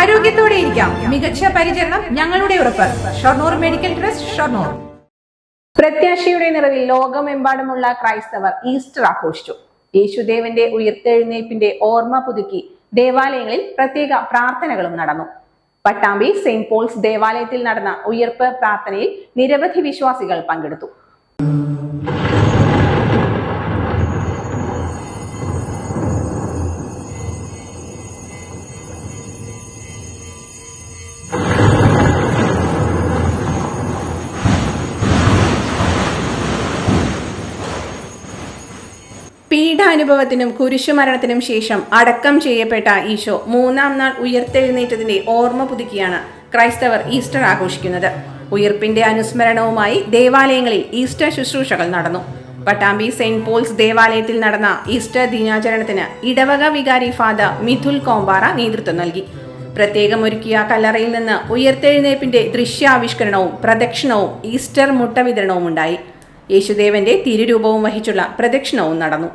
ആരോഗ്യത്തോടെ ഇരിക്കാം. മികച്ച പരിചരണം ഞങ്ങളുടെ ഉറപ്പ്. Shoranur medical trust Shoranur. പ്രത്യാശയുടെ നിറവിൽ ലോകമെമ്പാടുമുള്ള ക്രൈസ്തവർ ഈസ്റ്റർ ആഘോഷിച്ചു. യേശുദേവന്റെ ഉയർത്തെഴുന്നേൽപ്പിന്റെ ഓർമ്മ പുതുക്കി ദേവാലയങ്ങളിൽ പ്രത്യേക പ്രാർത്ഥനകളും നടന്നു. പട്ടാമ്പി സെയിന്റ് പോൾസ് ദേവാലയത്തിൽ നടന്ന ഉയർപ്പ് പ്രാർത്ഥനയിൽ നിരവധി വിശ്വാസികൾ പങ്കെടുത്തു. പീഡാനുഭവത്തിനും കുരിശുമരണത്തിനും ശേഷം അടക്കം ചെയ്യപ്പെട്ട ഈശോ മൂന്നാം നാൾ ഉയർത്തെഴുന്നേറ്റതിന്റെ ഓർമ്മ പുതുക്കിയാണ് ക്രൈസ്തവർ ഈസ്റ്റർ ആഘോഷിക്കുന്നത്. ഉയർപ്പിന്റെ അനുസ്മരണവുമായി ദേവാലയങ്ങളിൽ ഈസ്റ്റർ ശുശ്രൂഷകൾ നടന്നു. പട്ടാമ്പി സെയിന്റ് പോൾസ് ദേവാലയത്തിൽ നടന്ന ഈസ്റ്റർ ദിനാചരണത്തിന് ഇടവക വികാരി ഫാദർ മിഥുൽ കോമ്പാറ നേതൃത്വം നൽകി. പ്രത്യേകം ഒരുക്കിയ കല്ലറയിൽ നിന്ന് ഉയർത്തെഴുന്നേപ്പിന്റെ ദൃശ്യാവിഷ്കരണവും പ്രദക്ഷിണവും ഈസ്റ്റർ മുട്ട വിതരണവും ഉണ്ടായി. യേശുദേവന്റെ തിരുരൂപവും വഹിച്ചുള്ള പ്രദക്ഷിണവും നടന്നു.